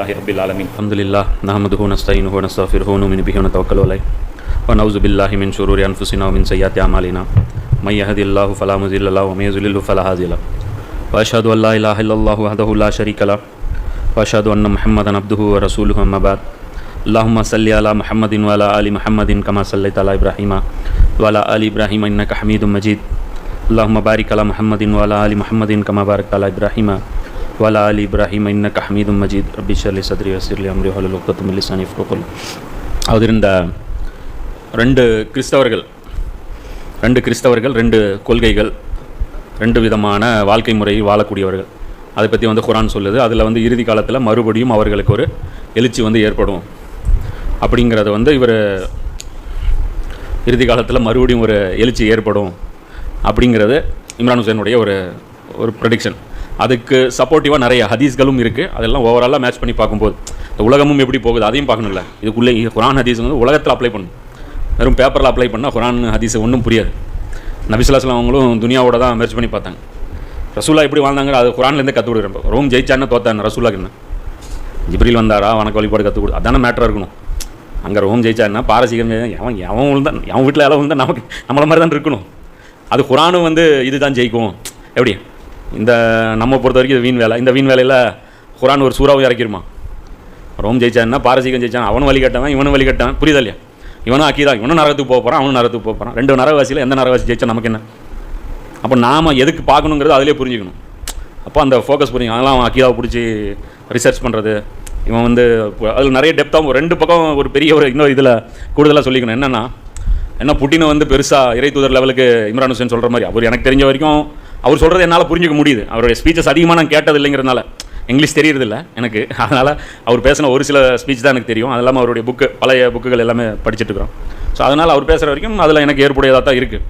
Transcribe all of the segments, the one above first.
لله رب العالمين الحمد لله نحمده ونستعينه ونستغفره ونؤمن به ونتوكل عليه ونعوذ بالله من شرور انفسنا ومن سيئات اعمالنا. من يهد الله فلا مضل له ومن يضلل فلا هادي له. واشهد ان لا اله الا الله وحده لا شريك له. واشهد ان محمدا عبده ورسوله اما بعد. اللهم صل على محمد وعلى ال محمد كما صليت على ابراهيم وعلى ال ابراهيم انك حميد مجيد اللهم بارك على محمد وعلى ال محمد كما باركت على ابراهيم وعلى ال ابراهيم انك حميد مجيد رب اشرح لي صدري ويسر لي امري واحلل عقدة من لساني يفقهوا قولي அதாவது இந்த ரெண்டு கிறிஸ்தவர்கள் ரெண்டு கிறிஸ்தவர்கள் ரெண்டு கொள்கைகள் ரெண்டு விதமான வாழ்க்கை முறையில் வாழக்கூடியவர்கள் அதை பற்றி வந்து குரான் சொல்லுது அதில் வந்து இறுதி காலத்தில் மறுபடியும் அவர்களுக்கு ஒரு எழுச்சி வந்து ஏற்படும் அப்படிங்கிறத வந்து இவர் இறுதி காலத்தில் மறுபடியும் ஒரு எழுச்சி ஏற்படும் அப்படிங்கிறது இம்ரான் ஹுசேனுடைய ஒரு ஒரு ப்ரொடிக்ஷன் அதுக்கு சப்போர்ட்டிவாக நிறைய ஹதீஸ்களும் இருக்குது அதெல்லாம் ஓவராலாக மேட்ச் பண்ணி பார்க்கும்போது இந்த உலகமும் எப்படி போகுது அதையும் பார்க்கணும்ல. இதுக்குள்ளே குரான் ஹதீஸ் வந்து உலகத்தில் அப்ளை பண்ணணும். வெறும் பேப்பரில் அப்ளை பண்ணால் குரான் ஹதீஸ் ஒன்றும் புரியாது. நபிசுல்லாஸ்லாம் அவங்களும் துனியாவோட தான் மேட்ச் பண்ணி பார்த்தாங்க. ரசூலா எப்படி வாழ்ந்தாங்க அது குரான்லேருந்து கற்றுக் கொடுக்குறேன் ரோம் ஜெயிச்சான்னு தோத்தாங்க ரசூலாக்கு என்ன ஜிப்ரில் வந்தாரா வணக்க வழிபாடு கற்றுக் கொடு அதான மேட்டராக இருக்கணும். அங்கே ரோம் ஜெயிச்சாருன்னா பாரசீகம் அவன் எவன் விழுந்தான் எவன் வீட்டில் எல்லாம் விழுந்தா நமக்கு நம்மள மாதிரி தான் இருக்கணும். அது குரானும் வந்து இதுதான் ஜெயிக்கும். எப்படி? இந்த நம்ம பொறுத்த வரைக்கும் இது வீண் வேலை. இந்த வீண் வேலையில் குரான் ஒரு சூறாவும் இறக்கிருமா? ரோம் ஜெயிச்சான்னா பாரசீகம் ஜெயிச்சான் அவனும் வழி கட்டவன் இவனும் வழி கட்டவன் புரியுதா இல்லையா? இவனும் அக்கீதான் இவனும் நரகத்துக்கு போக போகிறான் அவனும் நரகத்துக்கு போக போகிறான் ரெண்டு நரகவாசியில் எந்த நரகவாசி ஜெயிச்சா நமக்கு என்ன? அப்போ நாம் எதுக்கு பார்க்கணுங்கிறது அதிலே புரிஞ்சுக்கணும். அப்போ அந்த ஃபோக்கஸ் புரியும் அதெல்லாம் அவன் அக்கீதாவை பிடிச்சி ரிசர்ச் பண்ணுறது இவன் வந்து அதில் நிறைய டெப்த்தாக ரெண்டு பக்கம் ஒரு பெரிய ஒரு இன்னொரு இதில் கூடுதலாக சொல்லிக்கணும். என்னென்னா என்ன புட்டினை வந்து பெருசாக இறை தூதர் லெவலுக்கு இம்ரான் ஹுசேன் சொல்கிற மாதிரி அவர் எனக்கு தெரிஞ்ச வரைக்கும் அவர் சொல்கிறது என்னால் புரிஞ்சிக்க முடியுது. அவருடைய ஸ்பீச்சஸ் அதிகமாக நான் கேட்டது இல்லைங்கிறதுனால இங்கிலீஷ் தெரியறதில்ல எனக்கு. அதனால் அவர் பேசின ஒரு சில ஸ்பீச் தான் எனக்கு தெரியும். அது இல்லாமல் அவருடைய புக்கு பழைய புக்குகள் எல்லாமே படிச்சுட்டு இருக்கிறோம். ஸோ அதனால் அவர் பேசுகிற வரைக்கும் அதில் எனக்கு ஏற்புடையதாக தான் இருக்குது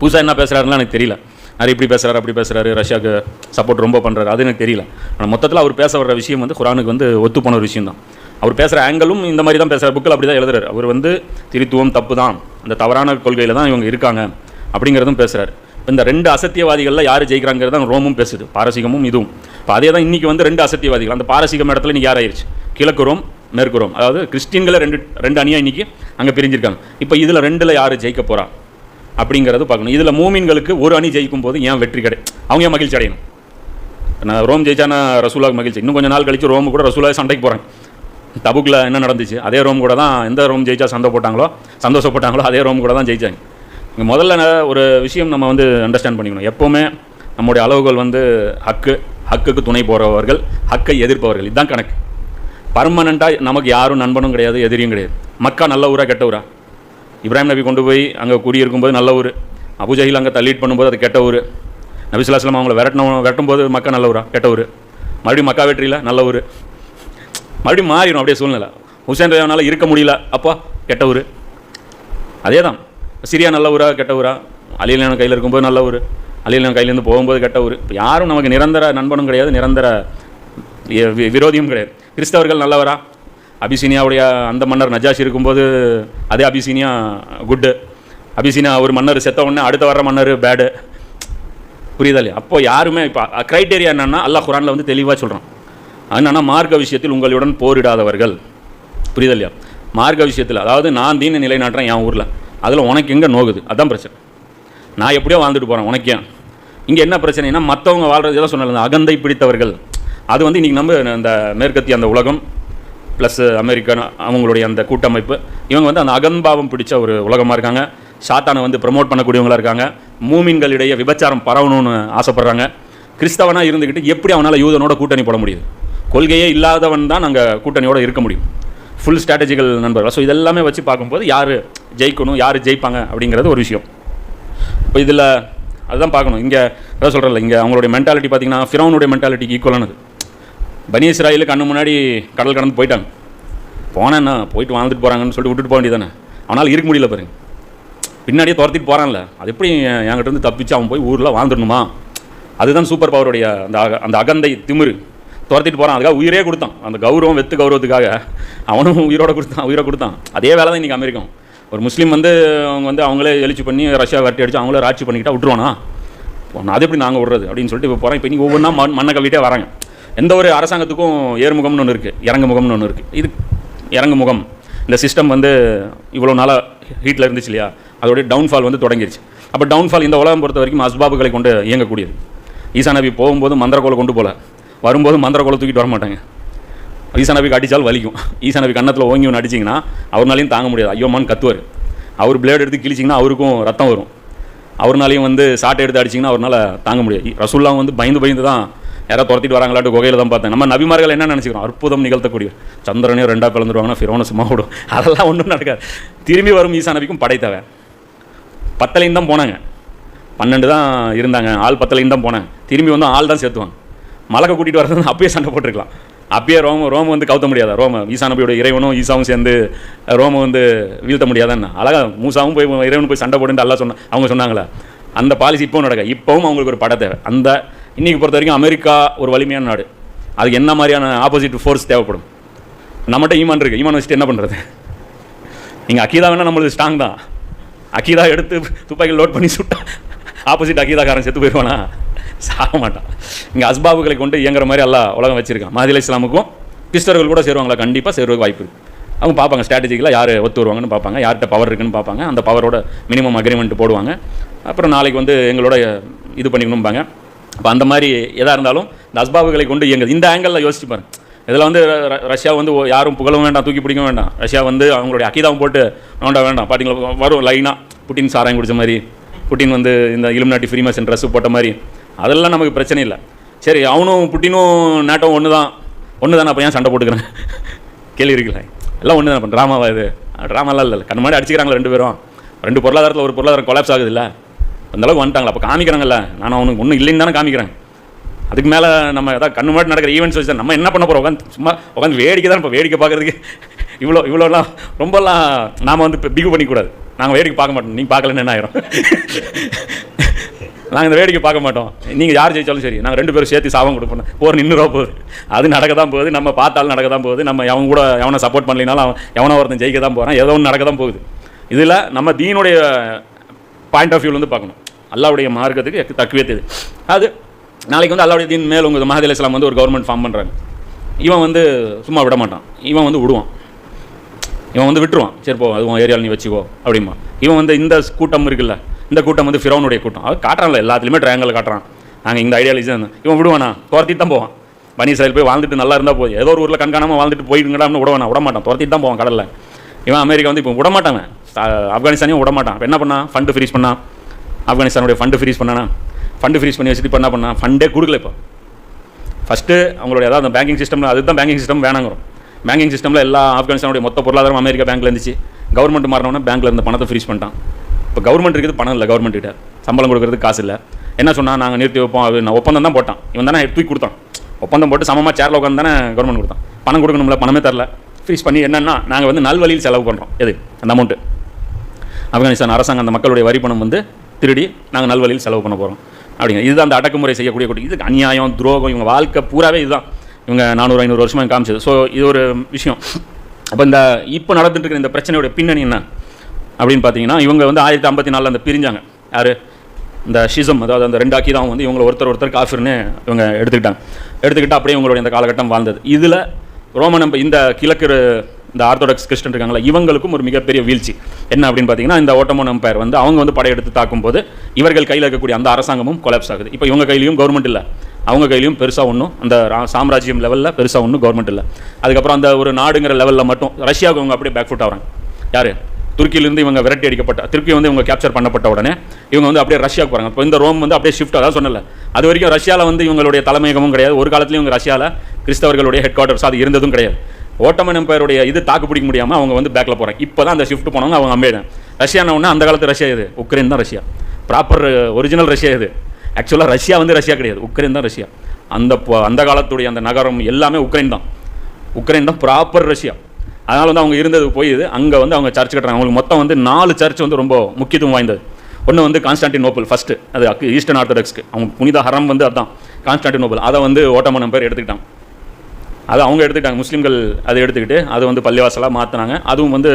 புதுசாக என்ன பேசுகிறாருலாம் எனக்கு தெரியல. நிறைய இப்படி பேசுகிறாரு அப்படி பேசுகிறாரு ரஷ்யாவுக்கு சப்போர்ட் ரொம்ப பண்ணுறாரு அது எனக்கு தெரியல. ஆனால் மொத்தத்தில் அவர் பேச வர்ற விஷயம் வந்து குரானுக்கு வந்து ஒத்து போன ஒரு விஷயம் தான். அவர் பேசுகிற ஆங்கிளும் இந்த மாதிரி தான் பேசுகிற புக்கில் அப்படி தான் எழுதுறாரு. அவர் வந்து திருத்துவம் தப்பு தான் அந்த தவறான கொள்கையில் தான் இவங்க இருக்காங்க அப்படிங்கிறதும் பேசுகிறார் இந்த ரெண்டு அசத்தியவாதிகளில் யார் ஜெயிக்கிறாங்கிறது தான் ரோமும் பேசுது பாரசீகமும் இதுவும். இப்போ அதே தான் இன்றைக்கி வந்து ரெண்டு அசத்தியவாதிகள் அந்த பாரசீகம் இடத்துல இன்றைக்கி யார் ஆயிடுச்சு கிழக்கு ரோம் மேற்கு ரோம். அதாவது கிறிஸ்டின்களை ரெண்டு ரெண்டு அணியாக இன்றைக்கி அங்கே பிரிஞ்சிருக்காங்க. இப்போ இதில் ரெண்டில் யார் ஜெயிக்க போகிறா அப்படிங்கிறது பார்க்கணும். இதில் மூமின்களுக்கு ஒரு அணி ஜெயிக்கும் போது ஏன் வெற்றி கிடை? அவங்க ஏன் மகிழ்ச்சி அடையணும்? நான் ரோம் ஜெயிச்சானா ரசூலாவுக்கு மகிழ்ச்சி. இன்னும் கொஞ்சம் நாள் கழிச்சு ரோம் கூட ரசூலாக சண்டைக்கு போகிறேன் தபுக்கில் என்ன நடந்துச்சு? அதே ரோம் கூட தான் எந்த ரோம் ஜெயிச்சா சண்டை போட்டாங்களோ சந்தோஷப்பட்டாங்களோ அதே ரோம் கூட தான் ஜெயிச்சாங்க. முதல்ல ஒரு விஷயம் நம்ம வந்து அண்டர்ஸ்டாண்ட் பண்ணிக்கணும். எப்போவுமே நம்முடைய அளவுகள் வந்து ஹக்கு ஹக்குக்கு துணை போகிறவர்கள் ஹக்கை எதிர்ப்பவர்கள். இதுதான் கணக்கு. பர்மனண்ட்டாக நமக்கு யாரும் நண்பனும் கிடையாது எதிரியும் கிடையாது. மக்கா நல்ல ஊரா கெட்ட ஊரா? இப்ராஹிம் நபி கொண்டு போய் அங்கே குடியிருக்கும்போது நல்ல ஊர். அபுஜஹில் அங்கே தள்ளீட் பண்ணும்போது அது கெட்ட ஊர். நபிசுல்லாஸ்லாம் அவங்கள விரட்டணும் விரட்டும்போது மக்கா நல்ல ஊரா கெட்ட ஊர். மறுபடியும் மக்கா வெற்றியில் நல்ல ஊர். மறுபடியும் மாறிடும் அப்படியே சூழ்நிலை. ஹுசேன் ரேவனால் இருக்க முடியல அப்பா கெட்ட ஊர். அதே தான் சிரியா நல்ல ஊரா கெட்ட ஊரா? அலியலான கையில் இருக்கும்போது நல்ல ஊர். அலியலான கையிலேருந்து போகும்போது கெட்ட ஊர். இப்போ யாரும் நமக்கு நிரந்தர நண்பனும் கிடையாது நிரந்தர வி- விரோதியும் கிடையாது. கிறிஸ்தவர்கள் நல்லவரா? அபிசீனியாவுடைய அந்த மன்னர் நஜாஷ் இருக்கும்போது அதே அபிசீனியா குட்டு அபிசீனியா ஒரு மன்னர் செத்த உடனே அடுத்த வர்ற மன்னர் பேடு புரியுதா இல்லையா? அப்போ யாருமே இப்போ க்ரைட்டேரியா என்னென்னா அல்லாஹ் குரானில் வந்து தெளிவாக சொல்கிறான் என்னன்னா மார்க்க விஷயத்தில் உங்களுடன் போரிடாதவர்கள். புரியுதா இல்லையா? மார்க்க விஷயத்தில் அதாவது நான் தீன நிலைநாட்டுறேன் என் ஊரில். அதில் உனக்கு எங்கே நோகுது? அதுதான் பிரச்சனை. நான் எப்படியோ வாழ்ந்துட்டு போகிறேன் உனக்கு ஏன்? இங்கே என்ன பிரச்சனைனா மற்றவங்க வாழ்றது எல்லாம் சொன்னல அகந்தை பிடித்தவர்கள். அது வந்து இன்றைக்கி நம்ம இந்த மேற்கத்திய அந்த உலகம் ப்ளஸ் அமெரிக்கன் அவங்களுடைய அந்த கூட்டமைப்பு இவங்க வந்து அந்த அகம்பாவம் பிடிச்ச ஒரு உலகமாக இருக்காங்க. சாத்தானை வந்து ப்ரமோட் பண்ணக்கூடியவங்களா இருக்காங்க. மூமின்களிடையே விபச்சாரம் பரவணும்னு ஆசைப்படுறாங்க. கிறிஸ்தவனாக இருந்துக்கிட்டு எப்படி அவனால் யூதனோட கூட்டணி போட முடியுது? கொள்கையே இல்லாதவன் தான் நாங்கள் கூட்டணியோட இருக்க முடியும். ஃபுல் ஸ்ட்ராட்டஜிக்கல் நண்பர்கள். ஸோ இதெல்லாமே வச்சு பார்க்கும்போது யார் ஜெயிக்கணும் யார் ஜெயிப்பாங்க அப்படிங்கிறது ஒரு விஷயம். இப்போ இதில் அதுதான் பார்க்கணும். இங்கே அதான் சொல்கிறேன்ல இங்கே அவங்களுடைய மென்டாலிட்டி பார்த்தீங்கன்னா ஃபிரௌனுடைய மென்டாலிட்டிக்கு ஈக்குவலானது பனி இஸ்ராயில் கண்ணு முன்னாடி கடல் கடந்து போயிட்டாங்க. போனேன்னா போயிட்டு வாழ்ந்துட்டு போகிறாங்கன்னு சொல்லிட்டு விட்டுட்டு போக வேண்டியதானே அவனால் இருக்க முடியல பாருங்க. பின்னாடியே துரத்திட்டு போகிறான்ல அது எப்படி என்கிட்ட இருந்து தப்பிச்சு அவன் போய் ஊரில் வாழ்ந்துடணுமா? அதுதான் சூப்பர் பவருடைய அந்த அக- அந்த அகந்தை திமிரு. துரத்திட்டு போகிறான் அதுக்காக உயிரே கொடுத்தான். அந்த கௌரவம் வெத்து கௌரவத்துக்காக அவனும் உயிரோட கொடுத்தான் உயிரை கொடுத்தான். அதே வேலை தான் இன்றைக்கி அமெரிக்கம் ஒரு முஸ்லீம் வந்து அவங்க வந்து அவங்களே எழுச்சி பண்ணி ரஷ்யா வரட்டி அடிச்சு அவங்களே ராட்சி பண்ணிக்கிட்டா விட்டுருவானா? நான் அது எப்படி நாங்கள் விடுறது? அப்படின்னு சொல்லிட்டு இப்போ போகிறேன் இப்போ நீ ஒவ்வொன்றா மண் மண்ணை கவிட்டே வராங்க. எந்த ஒரு அரசாங்கத்துக்கும் ஏறுமுகம்னு ஒன்று இருக்குது இறங்கு முகம்னு ஒன்று இருக்குது இது இறங்கு முகம் இந்த சிஸ்டம் வந்து இவ்வளோ நாளாக ஹீட்டில் இருந்துச்சு இல்லையா? அதோடைய டவுன்ஃபால் வந்து தொடங்கிருச்சு. அப்போ டவுன்ஃபால் இந்த உலகம் பொறுத்த வரைக்கும் அஸ்பாபுகளை கொண்டு இயங்கக்கூடியது. ஈசா நபி போகும்போது மந்திரக்கோலை கொண்டு போகல வரும்போது மந்திர குலை தூக்கிட்டு வர மாட்டாங்க. ஈசா நபிக்கு அடித்தால் வலிக்கும். ஈசா நபி கன்னத்தில் ஓங்கி ஒன்று அடிச்சிங்கன்னா அவர்னாலையும் தாங்க முடியாது. ஐயோமான்னு கத்துவார். அவர் பிளேடு எடுத்து கிழிச்சிங்கன்னா அவருக்கும் ரத்தம் வரும். அவர்னாலையும் வந்து சாட்டை எடுத்து அடிச்சிங்கன்னா அவரால் தாங்க முடியாது. ரசூல்லாம் வந்து பயந்து பயந்து தான் யாராவது துரத்திட்டு வராங்களாட்டு குகையில் தான் பார்த்தேன். நம்ம நபிமார்கள் என்ன நினச்சிக்கிறோம்? அற்புதம் நிகழ்த்தக்கூடிய சந்திரனையும் ரெண்டாக பிளந்துருவாங்கன்னா ஃபிரோன சும்மா விடும். அதெல்லாம் ஒன்றும் நடக்காது. திரும்பி வரும் ஈசா நபிக்கும் படைத்தவன் பத்தலையும் தான் போனாங்க. பன்னெண்டு தான் இருந்தாங்க. ஆள் பத்தலையும் தான் போனாங்க. திரும்பி வந்து ஆள் தான் சேர்த்துவாங்க. மலக்க கூட்டிகிட்டு வரது அப்பயே சண்டை போட்டிருக்கலாம். அப்பயே ரோம ரோம வந்து கவுத்த முடியாதா? ரோம ஈசா நபியோட இறைவனும் ஈசாவும் சேர்ந்து ரோம வந்து வீழ்த்த முடியாதான்னு அழகா மூசாவும் போய் இறைவனும் போய் சண்டை போடுன்னு எல்லாம் சொன்ன அவங்க சொன்னாங்களே. அந்த பாலிசி இப்போவும் நடக்க? இப்போவும் அவங்களுக்கு ஒரு படை தேவை. அந்த இன்றைக்கி பொறுத்த வரைக்கும் அமெரிக்கா ஒரு வலிமையான நாடு. அதுக்கு என்ன மாதிரியான ஆப்போசிட் ஃபோர்ஸ் தேவைப்படும்? நம்மகிட்ட ஈமான் இருக்குது ஈமான் வச்சுட்டு என்ன பண்ணுறது நீங்கள் அக்கீதா வேணால் நம்மளுக்கு ஸ்ட்ராங் தான். அக்கீதா எடுத்து துப்பாக்கி லோட் பண்ணி சுட்டா ஆப்போசிட் அக்கீதாக்காரன் செத்து போயிடுவானா சாக மாட்டான். இங்கே அஸ்பாபுகளை கொண்டு இயங்குற மாதிரி எல்லாம் உலகம் வச்சிருக்கான். மாதிரி இஸ்லாமுக்கும் கிறிஸ்தவர்கள் கூட சேருவாங்களா? கண்டிப்பாக சேருவதுக்கு வாய்ப்பு இருக்குது அவங்க பார்ப்பாங்க ஸ்ட்ராட்டஜிக்கலாக யார் ஒத்து வருவாங்கன்னு பார்ப்பாங்க யார்கிட்ட பவர் இருக்குன்னு பார்ப்பாங்க அந்த பவரோட மினிமம் அக்ரிமெண்ட் போடுவாங்க. அப்புறம் நாளைக்கு வந்து எங்களோட இது பண்ணிக்கணும்பாங்க. அப்போ அந்த மாதிரி எதாக இருந்தாலும் இந்த அஸ்பாபுகளை கொண்டு இயங்குது. இந்த ஆங்கிளில் யோசிச்சு பாருங்க. இதில் வந்து ர- ரஷ்யா வந்து யாரும் புகழவும் வேண்டாம் தூக்கி பிடிக்கவும் வேண்டாம். ரஷ்யா வந்து அவங்களுடைய அக்கீதாவும் போட்டு வேண்டாம். வேண்டாம் பாட்டிங்களா வரும் லைனாக புட்டின் சாராயம் குடித்த மாதிரி புட்டின் வந்து இந்த இலுமினாட்டி ஃப்ரீமேசன் ட்ரெஸ்ஸு போட்ட மாதிரி. அதெல்லாம் நமக்கு பிரச்சனை இல்லை. சரி அவனும் புட்டினும் நாட்டம் ஒன்று தான் ஒன்று தானே அப்போ ஏன் சண்டை போட்டுக்கிறேன்? கேள்வி இருக்குல்ல. எல்லாம் ஒன்று தான் ட்ராமாவா இது? ட்ராமாலாம் இல்லை கண்ணு மாதிரி அடிச்சுக்கிறாங்களா ரெண்டு பேரும். ரெண்டு பொருளாதாரத்தில் ஒரு பொருளாதாரம் கொலாப்ஸ் ஆகுது இல்லை அந்த அளவுக்கு வந்துட்டாங்களா அப்போ காமிக்கிறாங்கல்ல. நான் அவனுக்கு ஒன்றும் இல்லைன்னு தானே காமிக்கிறேன். அதுக்கு மேலே நம்ம ஏதாவது கண்ணு முன்னாடி நடக்கிற ஈவெண்ட்ஸ் வச்சு நம்ம என்ன பண்ண போகிறோம் உட்காந்து சும்மா உட்காந்து வேடிக்கை தான் இப்போ வேடிக்கை பார்க்குறதுக்கு. இவ்வளோ இவ்வளோலாம் ரொம்பலாம் நாம் வந்து இப்போ பிகு பண்ணிக்கூடாது. நாங்கள் வேடிக்கை பார்க்க மாட்டோம். நீங்கள் பார்க்கலன்னு என்ன ஆயிரும்? நாங்கள் இந்த வேடிக்கை பார்க்க மாட்டோம். நீங்கள் யார் ஜெயிச்சாலும் சரி நாங்கள் ரெண்டு பேரும் சேர்த்து சாபம் கொடுப்போம். போர் நின்றுரோ போகுது. அது நடக்க தான் போகுது. நம்ம பார்த்தாலும் நடக்க தான் போகுது. நம்ம அவன் கூட எவனை சப்போர்ட் பண்ணலினாலும் அவன் எவனோ ஒருத்தன் ஜெயிக்க தான் போகிறான் ஏதோ ஒன்று நடக்க தான் போகுது. இதில் நம்ம தீனுடைய பாயிண்ட் ஆஃப் வியூலேருந்து பார்க்கணும். அல்லாவுடைய மார்க்கத்துக்கு தக்குவே அது நாளைக்கு வந்து அல்லாவுடைய தீன் மேல் உங்கள் மஹதி இஸ்லாம் வந்து ஒரு கவர்மெண்ட் ஃபார்ம் பண்ணுறாங்க இவன் வந்து சும்மா விட மாட்டான். இவன் வந்து விடுவான். இவன் வந்து விட்டுருவான். சரி போ அது உன் ஏரியாவில் நீ வச்சுக்கோ அப்படிமா இவன் வந்து இந்த கூட்டம் இருக்குல்ல இந்த கூட்டம் வந்து ஃபிரோனுடைய கூட்டம். அது காட்டுறான்ல எல்லாத்துலேயுமே ட்ரையாங்கல் காட்டுறான். நாங்கள் இந்த ஐடியாலஜி தான் இவன் விடுவானா? துரத்திட்டு தான் போவான். பனி இஸ்ராயல் போய் வாழ்ந்துட்டு நல்லா இருந்தால் போய் ஏதோ ஒரு ஊரில் கண்காணாமல் வாழ்ந்துட்டு போயிடுங்கடான்னு விடவானா விட மாட்டான் துரத்திட்டு தான் போவான் கடலில். இவன் அமெரிக்கா வந்து இப்போ விட மாட்டாங்க ஆப்கானிஸ்தானையும் விட மாட்டான் என்ன பண்ணான் ஃபண்டு ஃப்ரீஸ் பண்ணான் ஆப்கானிஸ்தானுடைய ஃபண்டு ஃப்ரீஸ் பண்ணானா? ஃபண்டு ஃப்ரீஸ் பண்ணி வச்சுட்டு இப்போ என்ன பண்ணான் ஃபண்டே கொடுக்கல இப்போ. ஃபஸ்ட்டு அவங்களுடைய அதாவது அந்த பேங்கிங் சிஸ்டமில் அதுதான் பேங்கிங் சிஸ்டம் வேணாங்கிறோம். பேங்கிங் சிஸ்டமில் எல்லா ஆப்கானிஸ்தானுடைய மொத்த பொருளாதாரம் அமெரிக்கா பேங்க்ல இருந்துச்சு. கவர்மெண்ட் மாறினோன்னா பேங்க்கில் இருந்த பணத்தை ஃப்ரீஸ் பண்ணிட்டான். இப்போ கவர்மெண்ட் இருக்குது பணம் இல்லை கவர்மெண்ட் கிட்ட. சம்பளம் கொடுக்கறதுக்கு காசு இல்லை. என்ன சொன்னால் நாங்கள் நிறுத்தி வைப்போம் அது நான் ஒப்பந்தம் தான் போட்டான். இவன் தானே தூக்கி கொடுத்தான். ஒப்பந்தம் போட்டு சமமாக சேரில் உட்காந்து தானே கவர்மெண்ட் கொடுத்தான். பணம் கொடுக்கணும்ல பணமே தரல. ஃப்ரீஸ் பண்ணி என்னென்னா நாங்கள் வந்து நல்வழியில் செலவு பண்ணுறோம் எது? அந்த அமௌண்ட்டு ஆப்கானிஸ்தான் அரசாங்கம் அந்த மக்களுடைய வரி பணம் வந்து திருடி நாங்கள் நல்வழியில் செலவு பண்ண போகிறோம் அப்படிங்க. இதுதான் அந்த அடக்குமுறை செய்யக்கூடிய கூட்டம் இதுக்கு அநியாயம் துரோகம் இவங்க வாழ்க்கை பூராவே இதுதான். இவங்க நானூறு ஐநூறு வருஷமாக காமிச்சது. ஸோ இது ஒரு விஷயம். அப்போ இந்த இப்போ நடந்துட்டு இருக்கிற இந்த பிரச்சனையோட பின்னணி என்ன? அப்படின்னு பார்த்தீங்கன்னா இவங்க வந்து ஆயிரத்தி ஐம்பத்தி நாலில் அந்த பிரிஞ்சாங்க. யார்? இந்த ஷிசம் அதாவது அந்த ரெண்டு தான் வந்து இவங்களை ஒருத்தர் ஒருத்தர் காஃபிர்னு இவங்க எடுத்துக்கிட்டாங்க. எடுத்துக்கிட்டு அப்படியே இவங்களுடைய இந்த காலகட்டம் வாழ்ந்தது. இதில் ரோமன் நம்ப இந்த கிழக்கு இந்த ஆர்த்தோடாக்ஸ் கிறிஸ்டன் இருக்காங்களா இவங்களுக்கும் ஒரு மிகப்பெரிய வீழ்ச்சி. என்ன அப்படின்னு பார்த்தீங்கன்னா இந்த ஓட்டமோன் எம்பையர் வந்து அவங்க வந்து படையெடுத்து தாக்கும்போது இவர்கள் கையில் இருக்கக்கூடிய அந்த அரசாங்கமும் கொலாப்ஸ் ஆகுது. இப்போ இவங்க கையிலையும் கவர்மெண்ட் இல்லை. அவங்க கையிலையும் பெருசாக ஒன்றும் அந்த சாம்ராஜ்யம் லெவலில் பெருசாக ஒன்றும் கவர்மெண்ட் இல்லை. அதுக்கப்புறம் அந்த ஒரு நாடுங்கிற லெவலில் மட்டும் ரஷ்யாவுக்கு அவங்க அப்படியே பேக் ஃபுட் ஆகிறாங்க. யார்? துருக்கியிலிருந்து இவங்க விரட்டி அடிக்கப்பட்ட திருப்பி வந்து இவங்க கேப்சர் பண்ணப்பட்ட உடனே இவங்க வந்து அப்படியே ரஷ்யாவுக்கு போகிறாங்க இப்போ இந்த ரோம் வந்து அப்படியே ஷிஃப்ட் அதான் சொன்னல அது வரைக்கும் ரஷ்யாவில் வந்து இவங்களுடைய தலைமையகமும் கிடையாது. ஒரு காலத்துலையும் இவங்க ரஷ்யாவில் கிறிஸ்தவர்களுடைய ஹெட் குவார்ட்டர்ஸ் அது இருந்ததும் கிடையாது. ஓட்டமன் எம்பையருடைய இது தாக்கு பிடிக்க முடியாமல் அவங்க வந்து பேக்கில் போகிறாங்க இப்போ தான் அந்த ஷிஃப்ட் போனவங்க அவங்க அம்பேதான் ரஷ்யான ஒன்று அந்த காலத்து ரஷ்யா இது. உக்ரைன் தான் Russia. Proper original uh, Russia இது. ஆக்சுவலாக ரஷ்யா வந்து ரஷ்யா கிடையாது. உக்ரைன் தான் ரஷ்யா. அந்த அந்த காலத்துடைய அந்த நகரம் எல்லாமே உக்ரைன் தான். உக்ரைன் தான் ப்ராப்பர் ரஷ்யா. அதனால் வந்து அவங்க இருந்தது போய் இது. அங்கே வந்து அவங்க சர்ச் கட்டுறாங்க. அவங்களுக்கு மொத்தம் வந்து நாலு சர்ச் வந்து ரொம்ப முக்கியத்துவம் வாய்ந்தது. ஒன்று வந்து கான்ஸ்டான்டினோபிள் ஃபஸ்ட்டு அது அக்கு ஈஸ்டர்ன் ஆர்த்தடாக்ஸ்க்கு அவங்க புனித ஹரம் வந்து அதான். கான்ஸ்டான்டினோபிள் அதை வந்து ஓட்டமன் பேர் எடுத்துக்கிட்டாங்க. அது அவங்க எடுத்துக்கிட்டாங்க. முஸ்லீம்கள் அதை எடுத்துக்கிட்டு அது வந்து பள்ளிவாசலாக மாற்றினாங்க அதுவும் வந்து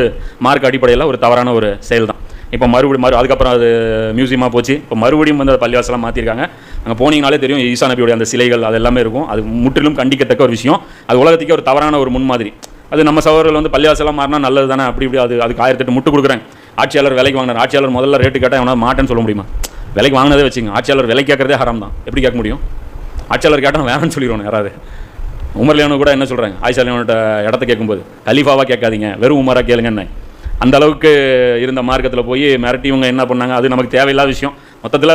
மார்க் அடிப்படையில் ஒரு தவறான ஒரு செயல் தான் இப்போ மறுபடியும் மறு அதுக்கப்புறம் அது மியூசியமாக போச்சு. இப்போ மறுபடியும் வந்து அதை பள்ளிவாசலாக மாற்றிருக்காங்க அங்கே போனீங்கனாலே தெரியும் ஈசா நபியோடைய அந்த சிலைகள் அது எல்லாமே இருக்கும். அது முற்றிலும் கண்டிக்கத்தக்க ஒரு விஷயம். அது உலகத்துக்கே ஒரு தவறான ஒரு முன்மாதிரி. அது நம்ம சகோதரர்கள் வந்து பள்ளிவாசலாம் மாறினா நல்லது தானே? அப்படி இப்படி அது அதுக்கு ஆயிரத்தெட்டு முட்டு கொடுக்குறாங்க ஆட்சியாளர் விலைக்கு வாங்கினார். ஆட்சியாளர் முதல்ல ரேட்டு கேட்டால் எவனா மாட்டேன்னு சொல்ல முடியுமா? விலைக்கு வாங்கினதே வச்சுங்க. ஆட்சியாளர் விலை கேட்கறதே ஹரம் தான். எப்படி கேட்க முடியும்? ஆட்சியாளர் கேட்டால் வேணாம்னு சொல்லிடுவோம் யாராவது. உமர்லியானு கூட என்ன சொல்கிறாங்க ஆயிஷா லியோன்ட்ட இடத்த கேட்கும்போது கலீஃபாவாக கேட்காதீங்க. வெறும் உமராக கேளுங்கன்னு அந்த அளவுக்கு இருந்த மார்க்கத்தில் போய் மிரட்டி இவங்க என்ன பண்ணாங்க? அது நமக்கு தேவையில்லாத விஷயம். மொத்தத்தில்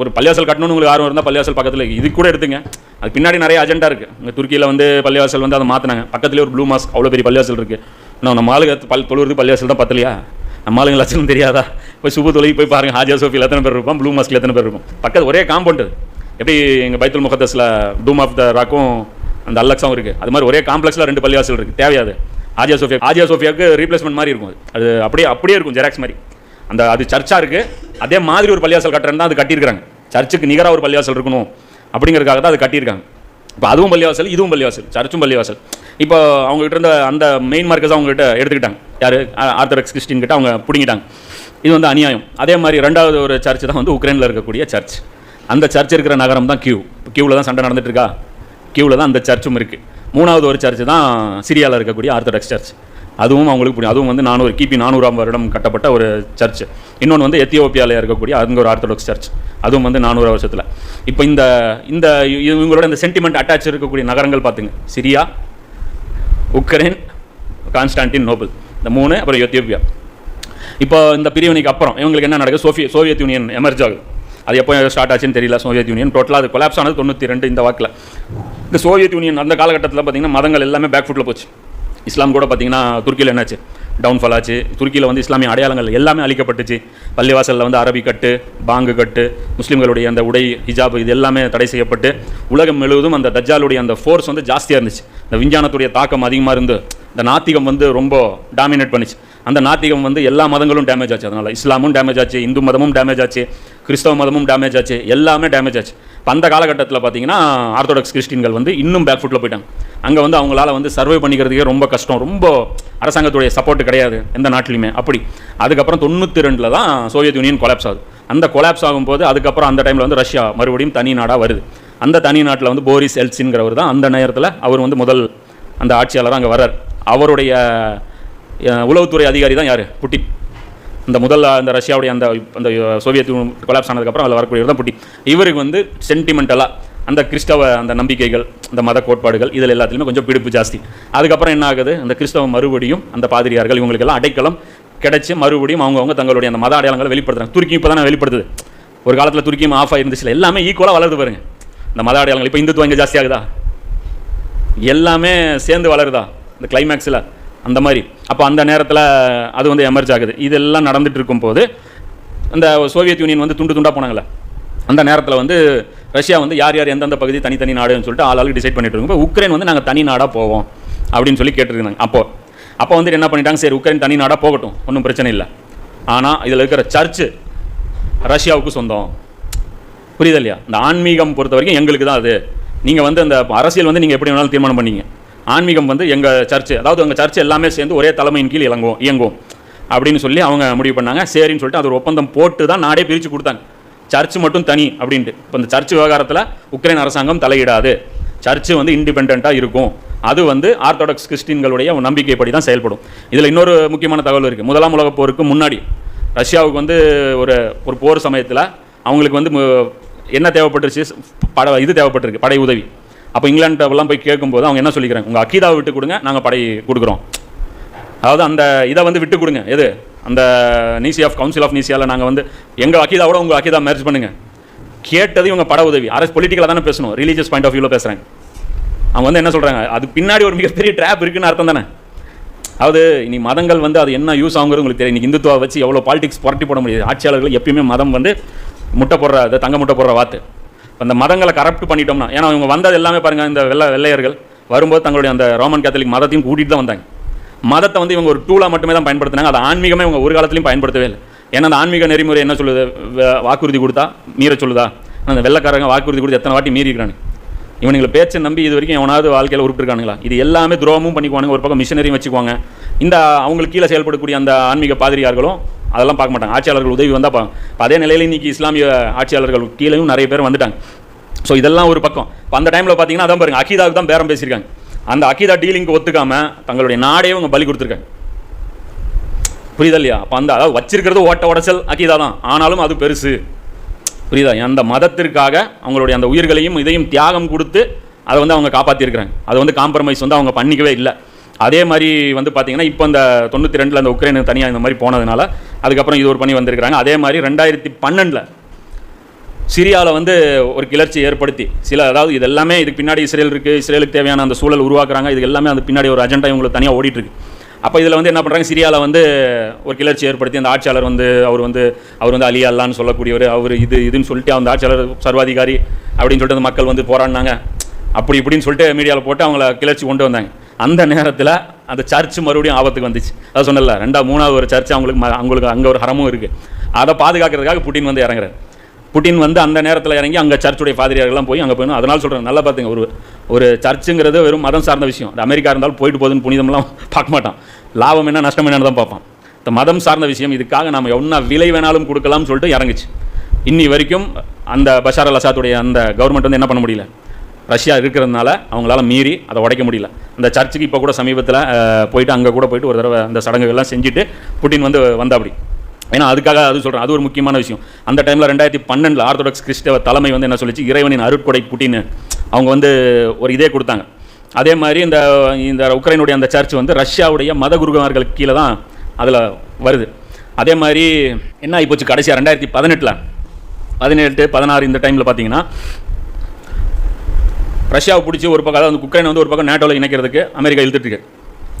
ஒரு பள்ளியாசல் கட்டணும்னு உங்களுக்கு ஆர்வம் இருந்தால் பள்ளியாசல் பக்கத்தில் இது கூட எடுத்துங்க. அது பின்னாடி நிறைய அஜெண்டா இருக்குது இங்கே துருக்கியில் வந்து பள்ளியாசல் வந்து அதை மாற்றினாங்க பக்கத்துலேயே ஒரு ப்ளூ மாஸ்க் அவ்வளோ பெரிய பள்ளியாசல் இருக்குது இன்னும் நம்ம ஆளுங்க பல் தொழுவது பள்ளியாசல் தான் பத்தலையா? நம்ம ஆளுங்க லட்சணம் தெரியாதா? போய் சுப தொழில் போய் பாருங்க. ஹாஜியா சோஃபியில் எத்தனை பேர் இருப்போம்? ப்ளூ மாஸ்கில் எத்தனை பேர் இருக்கும் பக்கத்து ஒரே காம்பவுண்டு எப்படி எங்கள் பைத்துல் முகத்தஸில் டூம் ஆஃப் த ராக்கும் அந்த அல்லக்ஸாவும் இருக்குது அது மாதிரி ஒரே காம்ப்ளெக்ஸில் ரெண்டு பள்ளிவாசல் இருக்குது தேவையாது ஆஜியா சோஃபியா ஆஜியா சோஃபியாவுக்கு ரீப்ளேஸ்மெண்ட் மாதிரி இருக்கும் அது. அப்படியே அப்படியே இருக்கும் ஜெராக்ஸ் மாதிரி. அந்த அது சர்ச்சாக இருக்குது அதே மாதிரி ஒரு பள்ளியாசல் கட்டுறேன்னு தான் அது கட்டியிருக்காங்க சர்ச்சுக்கு நிகராக ஒரு பள்ளியாசல் இருக்கணும் அப்படிங்கிறதுக்காக தான் அது கட்டியிருக்காங்க. இப்போ அதுவும் பள்ளிவாசல் இதுவும் பள்ளிவாசல் சர்ச்சும் பள்ளிவாசல். இப்போ அவங்ககிட்ட இருந்த அந்த மெயின் மார்க்கஸ் அவங்ககிட்ட எடுத்துக்கிட்டாங்க. யார்? ஆர்த்தடாக்ஸ் கிறிஸ்டின் கிட்ட அவங்க பிடிங்கிட்டாங்க. இது வந்து அநியாயம். அதே மாதிரி ரெண்டாவது ஒரு சர்ச் தான் வந்து உக்ரைனில் இருக்கக்கூடிய சர்ச். அந்த சர்ச் இருக்கிற நகரம் தான் கியூ கியூவில் தான் சண்டை நடந்துட்டு இருக்கா? கியூவில் தான் அந்த சர்ச்சும் இருக்குது மூணாவது ஒரு சர்ச் தான் சிரியாவில் இருக்கக்கூடிய ஆர்த்தடாக்ஸ் சர்ச் அதுவும் அவங்களுக்கு பிடிக்கும் அதுவும் வந்து நானூறு கிபி நானூறாம் வருடம் கட்டப்பட்ட ஒரு சர்ச் இன்னொன்று வந்து எத்தியோப்பியாவில் இருக்கக்கூடிய அங்கே ஒரு ஆர்த்தடாக்ஸ் சர்ச் அதுவும் வந்து நானூறு வருஷத்தில். இப்போ இந்த இந்த இவங்களோட இந்த சென்டிமெண்ட் அட்டாச் இருக்கக்கூடிய நகரங்கள் பார்த்துங்க சிரியா உக்ரைன் கான்ஸ்டான்டின் நோபல் இந்த மூணு அப்புறம் எத்தியோப்பியா. இப்போ இந்த பிரிவினைக்கு அப்புறம் இவங்களுக்கு என்ன நடக்குது? சோஃபிய சோவியத் யூனியன் எமர்ஜ் ஆகுது. அது எப்போ ஸ்டார்ட் ஆச்சுன்னு தெரியல சோவியத் யூனியன் டோட்டலாக அது கொலாப்ஸ் ஆனது தொண்ணூற்றி ரெண்டு இந்த வாக்கில். இந்த சோவியத் யூனியன் அந்த காலகட்டத்தில் பார்த்தீங்கன்னா மதங்கள் எல்லாமே பேக் ஃபுட்டில் போச்சு. இஸ்லாம் கூட பார்த்தீங்கன்னா துருக்கியில் என்னாச்சு? டவுன்ஃபால் ஆச்சு. துருக்கியில் வந்து இஸ்லாமிய அடையாளங்கள் எல்லாமே அழிக்கப்பட்டுச்சு. பள்ளிவாசலில் வந்து அரபி கட்டு பாங்கு கட்டு முஸ்லீம்களுடைய அந்த உடை ஹிஜாப் இது எல்லாமே தடை செய்யப்பட்டு உலகம் முழுவதும் அந்த தஜ்ஜாலுடைய அந்த ஃபோர்ஸ் வந்து ஜாஸ்தியாக இருந்துச்சு. இந்த விஞ்ஞானத்துடைய தாக்கம் அதிகமாக இருந்து இந்த நாத்திகம் வந்து ரொம்ப டாமினேட் பண்ணிச்சு. அந்த நாத்திகம் வந்து எல்லா மதங்களும் டேமேஜ் ஆச்சு. அதனால் இஸ்லாமும் டேமேஜ் ஆச்சு இந்து மதமும் டேமேஜ் ஆச்சு. கிறிஸ்தவ மதமும் டேமேஜ் ஆச்சு. எல்லாமே டேமேஜ் ஆச்சு. அந்த காலகட்டத்தில் பார்த்தீங்கன்னா ஆர்த்தோடாக்ஸ் கிறிஸ்டின்கள் வந்து இன்னும் பேக் ஃபுட்டில் போயிட்டாங்க. அங்கே வந்து அவங்களால வந்து சர்வை பண்ணிக்கிறதுக்கே ரொம்ப கஷ்டம். ரொம்ப அரசாங்கத்துடைய சப்போர்ட் கிடையாது எந்த நாட்டிலையுமே அப்படி. அதுக்கப்புறம் தொண்ணூற்றி ரெண்டில் தான் சோவியத் யூனியன் கொலாப்ஸ் ஆகுது. அந்த கொலாப்ஸ் ஆகும்போது அதுக்கப்புறம் அந்த டைமில் வந்து ரஷ்யா மறுபடியும் தனி நாடாக வருது. அந்த தனி நாட்டில் வந்து போரிஸ் எல்சின்கிறவர் தான் அந்த நேரத்தில் அவர் வந்து முதல் அந்த ஆட்சியாளராக அங்கே வர்றார். அவருடைய உளவுத்துறை அதிகாரி தான் யார்? புட்டின். இந்த முதல் அந்த ரஷ்யாவுடைய அந்த அந்த சோவியத் கொலாப்ஸ் ஆனதுக்கப்புறம் அதில் வரக்கூடியவர் தான் புட்டி. இவருக்கு வந்து சென்டிமெண்டலாக அந்த கிறிஸ்தவ அந்த நம்பிக்கைகள் அந்த மத கோட்பாடுகள் இதில் எல்லாத்துலேயுமே கொஞ்சம் பிடிப்பு ஜாஸ்தி. அதுக்கப்புறம் என்ன ஆகுது? அந்த கிறிஸ்தவ மறுபடியும் அந்த பாதிரியார்கள் இவங்களுக்கெல்லாம் அடைக்கலம் கிடைச்சி மறுபடியும் அவங்கவுங்க தங்களுடைய அந்த மத அடையாளங்களை வெளிப்படுத்துறாங்க. துருக்கி இப்போ தானே வெளிப்படுத்துது ஒரு காலத்தில் துருக்கியும் ஆஃப் ஆயிருந்துச்சுல எல்லாமே ஈக்குவலாக வளருது பாருங்க. இந்த மத அடையாளங்கள் இப்போ இந்துத்துவம் இங்கே ஜாஸ்தி ஆகுதா எல்லாமே சேர்ந்து வளருதா? இந்த கிளைமேக்ஸில் அந்த மாதிரி. அப்போ அந்த நேரத்தில் அது வந்து எமர்ஜ் ஆகுது. இதெல்லாம் நடந்துட்டு இருக்கும்போது அந்த சோவியத் யூனியன் வந்து துண்டு துண்டாக போனாங்களே அந்த நேரத்தில் வந்து ரஷ்யா வந்து யார் யார் எந்தெந்த பகுதி தனித்தனி நாடுன்னு சொல்லிட்டு ஆள் ஆளுக்கு டிசைட் பண்ணிட்டு இருக்கும்போது உக்ரைன் வந்து நாங்கள் தனி நாடாக போவோம் அப்படின்னு சொல்லி கேட்டுருந்தாங்க. அப்போ அப்போ வந்து என்ன பண்ணிட்டாங்க? சரி உக்ரைன் தனி நாடாக போகட்டும் ஒன்றும் பிரச்சனை இல்லை. ஆனால் இதில் இருக்கிற சர்ச்சு ரஷ்யாவுக்கு சொந்தம். புரியுது இல்லையா? இந்த ஆன்மீகம் பொறுத்த வரைக்கும் எங்களுக்கு தான் அது. நீங்கள் வந்து அந்த அரசியல் வந்து நீங்கள் எப்படி வேணாலும் தீர்மானம் பண்ணீங்க. ஆன்மீகம் வந்து எங்கள் சர்ச்சு அதாவது எங்கள் சர்ச்சு எல்லாமே சேர்ந்து ஒரே தலைமையின் கீழ் இயங்கும் இயங்கும் அப்படின்னு சொல்லி அவங்க முடிவு பண்ணாங்க. சரின்னு சொல்லிட்டு அது ஒரு ஒப்பந்தம் போட்டு தான் நாடே பிரித்து கொடுத்தாங்க. சர்ச் மட்டும் தனி அப்படின்ட்டு. இப்போ இந்த சர்ச் விவகாரத்தில் உக்ரைன் அரசாங்கம் தலையிடாது. சர்ச்சு வந்து இண்டிபெண்ட்டாக இருக்கும். அது வந்து ஆர்த்தடாக்ஸ் கிறிஸ்டின்களுடைய நம்பிக்கைப்படி தான் செயல்படும். இதில் இன்னொரு முக்கியமான தகவல் இருக்குது முதலாம் உலகப் போருக்கு முன்னாடி ரஷ்யாவுக்கு வந்து ஒரு ஒரு போர் சமயத்தில் அவங்களுக்கு வந்து மு- என்ன தேவைப்பட்டுருச்சு பட இது தேவைப்பட்டிருக்கு. படை உதவி. அப்போ இங்கிலாண்டெல்லாம் போய் கேட்கும்போது அவங்க என்ன சொல்லிக்கிறாங்க? உங்கள் அக்கீதாவை விட்டு கொடுங்க நாங்கள் படை கொடுக்குறோம். அதாவது அந்த இதை வந்து விட்டு கொடுங்க. எது? அந்த நீசி ஆஃப் கவுன்சில் ஆஃப் நீசியாவில் நாங்கள் வந்து எங்கள் அக்கீதாவோட உங்கள் அக்கீதா மேரேஜ் பண்ணுங்கள் கேட்டது இவங்க பட உதவி. அரசு பொலிட்டிக்கலாக தானே பேசணும். ரிலீஜியஸ் பாயிண்ட் ஆஃப் வியூவில் பேசுகிறாங்க அவங்க வந்து என்ன சொல்கிறாங்க அது பின்னாடி ஒரு மிகப்பெரிய ட்ராப் இருக்குன்னு அர்த்தம் தானே. அதாவது இனி மதங்கள் வந்து அது என்ன யூஸ் ஆகுங்கிறது உங்களுக்கு தெரியும். இன்னைக்கு இந்துத்துவா வச்சு எவ்வளோ பாலிடிக்ஸ் புரட்டி போட முடியாது. ஆட்சியாளர்கள் எப்பயுமே மதம் வந்து முட்டை போடுற அது தங்க முட்டை போடுற வாத்து. இப்போ அந்த மதங்களை கரப்ட் பண்ணிட்டோம்னா ஏன்னா இவங்க வந்தது எல்லாமே பாருங்கள் இந்த வெள்ளை வெள்ளையர்கள் வரும்போது தங்களுடைய அந்த ரோமன் கேத்தலிக் மதத்தையும் கூட்டிகிட்டு தான் வந்தாங்க. மதத்தை வந்து இவங்க ஒரு டூலாக மட்டுமே தான் பயன்படுத்தினாங்க. அது ஆன்மீகமே இவங்க ஒரு காலத்துலையும் பயன்படுத்தவே இல்லை. ஏன்னா அந்த ஆன்மீக நெறிமுறை என்ன சொல்லுது? வ- வாக்குறுதி கொடுத்தா மீற சொல்லுதா? அந்த வெள்ளக்காரங்க வாக்குறுதி கொடுத்து எத்தனை வாட்டி மீறி இருக்கிறாங்க இவனுங்களை பேச்சை நம்பி இது வரைக்கும் எவனாவது வாழ்க்கையில் உருப்பிருக்கானுங்களா இது எல்லாமே துரோகமும் பண்ணிக்குவானுங்க. ஒரு பக்கம் மிஷினரியும் வச்சுக்குவாங்க. இந்த அவங்களுக்கு கீழே செயல்படக்கூடிய அந்த ஆன்மீக பாதிரியார்களும் அதெல்லாம் பார்க்க மாட்டாங்க. ஆட்சியாளர்கள் உதவி வந்தால் பார்க்க அதே நிலையில் இன்னைக்கு இஸ்லாமிய ஆட்சியாளர்கள் கீழேயும் நிறைய பேர் வந்துட்டாங்க. ஸோ இதெல்லாம் ஒரு பக்கம். இப்போ அந்த டைமில் பார்த்தீங்கன்னா அதான் பாருங்க அகிதாவுக்கு தான் பேரம் பேசியிருக்காங்க. அந்த அகிதா டீலிங்க்கு ஒத்துக்காமல் தங்களுடைய நாடே அவங்க பலி கொடுத்துருக்காங்க. புரியுதா இல்லையா? அப்போ அந்த அதாவது வச்சிருக்கிறது ஓட்ட உடச்சல் அகிதா தான். ஆனாலும் அது பெருசு. புரியுதா? அந்த மதத்திற்காக அவங்களுடைய அந்த உயிர்களையும் இதையும் தியாகம் கொடுத்து அதை வந்து அவங்க காப்பாற்றிருக்கிறாங்க அதை வந்து காம்ப்ரமைஸ் வந்து அவங்க பண்ணிக்கவே இல்லை. அதே மாதிரி வந்து பார்த்தீங்கன்னா இப்போ அந்த தொண்ணூற்றி ரெண்டில் அந்த உக்ரைனு தனியாக இந்த மாதிரி போனதுனால அதுக்கப்புறம் இது ஒரு பண்ணி வந்திருக்கிறாங்க. அதே மாதிரி ரெண்டாயிரத்தி பன்னெண்டில் சிரியாவில் வந்து ஒரு கிளர்ச்சி ஏற்படுத்தி சில அதாவது இது எல்லாமே இதுக்கு பின்னாடி இஸ்ரேல் இருக்குது இஸ்ரேலுக்கு தேவையான அந்த சூழல் உருவாக்குறாங்க. இது எல்லாமே அந்த பின்னாடி ஒரு அஜெண்டா இவங்களுக்கு தனியாக ஓடிட்டுருக்கு அப்போ இதில் வந்து என்ன பண்ணுறாங்க சிரியாவில் வந்து ஒரு கிளர்ச்சி ஏற்படுத்தி அந்த ஆட்சியாளர் வந்து அவர் வந்து அவர் வந்து அலி அல்லான்னு சொல்லக்கூடியவர் அவர் இது இதுன்னு சொல்லிட்டு அந்த ஆட்சியாளர் சர்வாதிகாரி அப்படின்னு சொல்லிட்டு அந்த மக்கள் வந்து போராடினாங்க. அப்படி இப்படின்னு சொல்லிட்டு மீடியாவில் போட்டு அவங்கள கிளர்ச்சி கொண்டு வந்தாங்க. அந்த நேரத்தில் அந்த சர்ச் மறுபடியும் ஆபத்துக்கு வந்துச்சு. அதை சொன்னல ரெண்டாவது மூணாவது ஒரு சர்ச் அவங்களுக்கு ம- அவங்களுக்கு அங்கே ஒரு ஹரமும் இருக்குது அதை பாதுகாக்கிறதுக்காக புட்டின் வந்து இறங்குறாரு. புட்டின் வந்து அந்த நேரத்தில் இறங்கி அங்கே சர்ச்சுடைய பாதிரியார்கள்லாம் போய் அங்கே போயிடும் அதனால் சொல்கிறேன் நல்லா பார்த்துங்க ஒரு ஒரு சர்ச்சுங்கிறது வெறும் மதம் சார்ந்த விஷயம். அது அமெரிக்கா இருந்தாலும் போயிட்டு போகுதுன்னு புனிதம்லாம் பார்க்க மாட்டான். லாபம் என்ன நஷ்டம் என்னன்னு தான் பார்ப்பான். இந்த மதம் சார்ந்த விஷயம் இதுக்காக நம்ம என்ன விலை வேணாலும் கொடுக்கலாம்னு சொல்லிட்டு இறங்குச்சு. இன்னி வரைக்கும் அந்த பஷார் அல் அசாத்துடைய அந்த கவர்மெண்ட் வந்து என்ன பண்ண முடியல? ரஷ்யா இருக்கிறதுனால அவங்களால மீறி அதை உடைக்க முடியல. அந்த சர்ச்சுக்கு இப்போ கூட சமீபத்தில் போயிட்டு அங்கே கூட போயிட்டு ஒரு தடவை அந்த சடங்குகள்லாம் செஞ்சுட்டு புட்டின் வந்து வந்தாப்படி ஏன்னா அதுக்காக அது சொல்கிறேன் அது ஒரு முக்கியமான விஷயம். அந்த டைமில் ரெண்டாயிரத்தி பன்னெண்டில் ஆர்த்தடாக்ஸ் கிறிஸ்தவ தலைமை வந்து என்ன சொல்லிச்சு? இறைவனின் அருட்கொடை புட்டின்னு அவங்க வந்து ஒரு இதே கொடுத்தாங்க. அதே மாதிரி இந்த இந்த உக்ரைனுடைய அந்த சர்ச் வந்து ரஷ்யாவுடைய மத குருமார்களுக்கு கீழே தான் அதில் வருது. அதே மாதிரி என்ன ஆகிப்போச்சு கடைசியாக ரெண்டாயிரத்தி பதினெட்டில். பதினெட்டு பதினாறு இந்த டைமில் பார்த்தீங்கன்னா ரஷ்யாவை பிடிச்சி ஒரு பக்கம் அதாவது உக்ரைன் வந்து ஒரு பக்கம் நேட்டோவில் இணைக்கிறதுக்கு அமெரிக்கா இழுத்துட்டு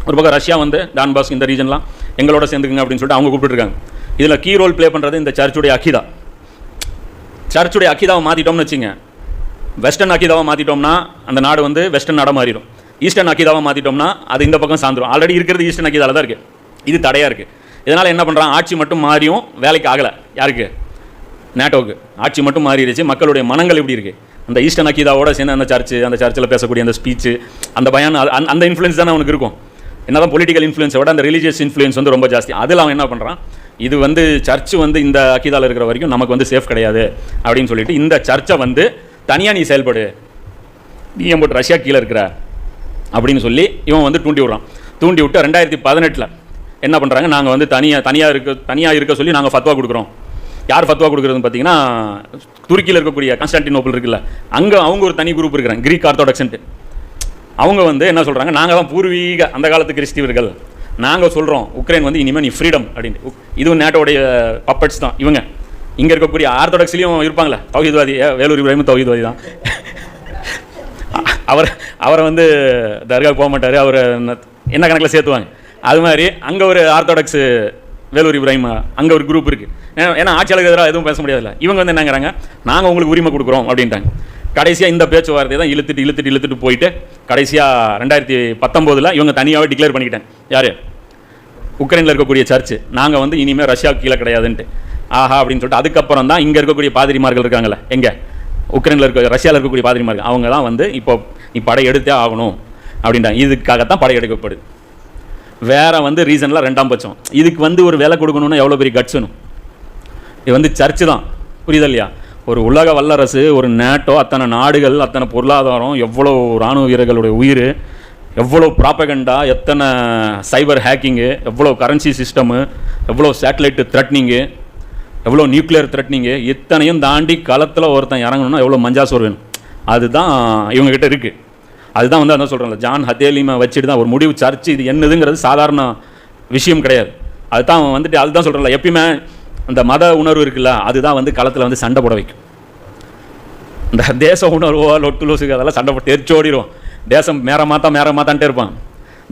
ஒரு பக்கம் ரஷ்யா வந்து டான்பாஸ் இந்த ரீஜன்லாம் எங்களோட சேர்ந்துக்குங்க அப்படின்னு சொல்லிட்டு அவங்க கூப்பிட்டுருக்காங்க. இதில் கீ ரோல் ப்ளே பண்ணுறது இந்த சர்ச்சுடைய அக்கிதா சர்ச்சுடைய அக்கிதாவை மாற்றிட்டோம்னு வச்சுங்க. வெஸ்டர்ன் அக்கிதாவை மாற்றிட்டோம்னா அந்த நாடு வந்து வெஸ்டர்ன் நாடாக மாறிடும். ஈஸ்டர்ன் அக்கிதாவை மாற்றிட்டோம்னா அது இந்த பக்கம் சார்ந்துடும் ஆல்ரெடி இருக்கிறது ஈஸ்டர்ன் அக்கிதாவில் தான் இருக்குது இது தடையாக இருக்குது இதனால் என்ன பண்ணுறான் ஆட்சி மட்டும் மாறியும் வேலைக்கு ஆகலை. யாருக்கு? நேட்டோவுக்கு ஆட்சி மட்டும் மாறிடுச்சு. மக்களுடைய மனங்கள் எப்படி இருக்குது அந்த ஈஸ்டர்ன் அக்கீதாவோட சேர்ந்து அந்த சர்ச்சு அந்த சர்ச்சில் பேசக்கூடிய அந்த ஸ்பீச்சு அந்த பயான் அந்த- அந்த இன்ஃப்ளூயன்ஸ் தானே அவனுக்கு இருக்கும். என்னதான் பொலிட்டிக்கல் இன்ஃப்ளூயன்ஸை விட அந்த ரிலீஜியஸ் இன்ஃப்ளூயன்ஸ் வந்து ரொம்ப ஜாஸ்தி. அதில் அவன் என்ன பண்ணுறான் இது வந்து சர்ச் வந்து இந்த அக்கீதாவில் இருக்கிற வரைக்கும் நமக்கு வந்து சேஃப் கிடையாது அப்படின்னு சொல்லிட்டு இந்த சர்ச்சை வந்து தனியாக நீ செயல்படு. நீ போட்டு ரஷ்யா கீழே இருக்கிற? அப்படின்னு சொல்லி இவன் வந்து தூண்டி விட்றான். தூண்டி விட்டு ரெண்டாயிரத்தி பதினெட்டில் என்ன பண்ணுறாங்க நாங்கள் வந்து தனியாக தனியாக இருக்க தனியாக இருக்க சொல்லி நாங்கள் ஃபத்வா கொடுக்குறோம். யார் ஃபத்வா கொடுக்குறதுன்னு பார்த்தீங்கன்னா துருக்கியில் இருக்கக்கூடிய கான்ஸ்டான்டினோபிள் இருக்குல்ல அங்கே அவங்க ஒரு தனி குரூப் இருக்கிறாங்க கிரீக் ஆர்த்தோடாக்ஸ்ன்ட்டு அவங்க வந்து என்ன சொல்கிறாங்க நாங்கள் தான் பூர்வீக அந்த காலத்து கிறிஸ்தவர்கள். நாங்கள் சொல்கிறோம் உக்ரைன் வந்து இனிமேல் நீ ஃப்ரீடம் அப்படின்ட்டு உக்- இதுவும் நேட்டோடைய பப்பட்ஸ் தான் இவங்க. இங்கே இருக்கக்கூடிய ஆர்த்தோடாக்ஸ்லேயும் இருப்பாங்களே தௌஹீத்வாதி வேலூர் இப்ராஹிம் தௌஹீத்வாதி தான். அவர் அவரை வந்து தர்காவுக்கு போக மாட்டார் அவர் என்ன கணக்கில் சேர்த்துவாங்க. அது மாதிரி அங்கே ஒரு ஆர்த்தோடாக்ஸு வேலூர் இப்ராஹிமா அங்கே ஒரு குரூப் இருக்குது ஏன்னா ஆட்சியாளருக்கு எதிராக எதுவும் பேச முடியாதுல்ல. இவங்க வந்து என்னங்கிறாங்க நாங்கள் உங்களுக்கு உரிமை கொடுக்குறோம் அப்படின்ட்டாங்க. கடைசியாக இந்த பேச்சுவார்த்தை தான் இழுத்துட்டு இழுத்துட்டு இழுத்துட்டு போயிட்டு கடைசியாக ரெண்டாயிரத்தி பத்தொம்போதில் இவங்க தனியாகவே டிக்ளேர் பண்ணிக்கிட்டேன் யார்? உக்ரைனில் இருக்கக்கூடிய சர்ச்சு நாங்கள் வந்து இனிமேல் ரஷ்யாவுக்கு கீழே கிடையாதுன்ட்டு. ஆஹா அப்படின்னு சொல்லிட்டு அதுக்கப்புறம் தான் இங்கே இருக்கக்கூடிய பாதிரிமார்கள் இருக்காங்களே எங்கே? உக்ரைனில் இருக்க ரஷ்யாவில் இருக்கக்கூடிய பாதிரிமார்கள். அவங்க தான் வந்து இப்போ நீ படை எடுத்தே ஆகணும் அப்படின்ட்டாங்க. இதுக்காகத்தான் படை எடுக்கப்படுது. வேறு வந்து ரீசன்லாம் ரெண்டாம் பட்சம். இதுக்கு வந்து ஒரு விலை கொடுக்கணும்னா எவ்வளோ பெரிய கட்ஸ் வேணும்? இது வந்து சர்ச்சு தான். புரியுதா இல்லையா? ஒரு உலக வல்லரசு ஒரு நேட்டோ அத்தனை நாடுகள் அத்தனை பொருளாதாரம் எவ்வளோ இராணுவ வீரர்களுடைய உயிர் எவ்வளோ ப்ராப்பகண்டா எத்தனை சைபர் ஹேக்கிங்கு எவ்வளோ கரன்சி சிஸ்டமு எவ்வளோ சேட்டலைட்டு த்ரெட்னிங்கு எவ்வளோ நியூக்ளியர் த்ரெட்னிங்கு இத்தனையும் தாண்டி களத்தில் ஒருத்தன் இறங்கணும்னா எவ்வளோ மஞ்சாசோர் வேணும். அதுதான் இவங்ககிட்ட இருக்குது அதுதான் வந்து அதான் சொல்கிறேன்ல ஜான் ஹத்தேலிமை வச்சுட்டு தான் ஒரு முடிவு சர்ச்சு இது என்னதுங்கிறது சாதாரண விஷயம் கிடையாது. அதுதான் அவன் வந்துட்டு அதுதான் சொல்கிறேன்ல எப்பயுமே அந்த மத உணர்வு இருக்குல்ல அதுதான் வந்து களத்தில் வந்து சண்டை போட வைக்கும். இந்த தேச உணர்வோ லொட்டு லோசுக்கு அதெல்லாம் சண்டை போட்டு தெரிச்சு தேசம் மேற மாத்தா மேற மாத்தான்ட்டே இருப்பான்.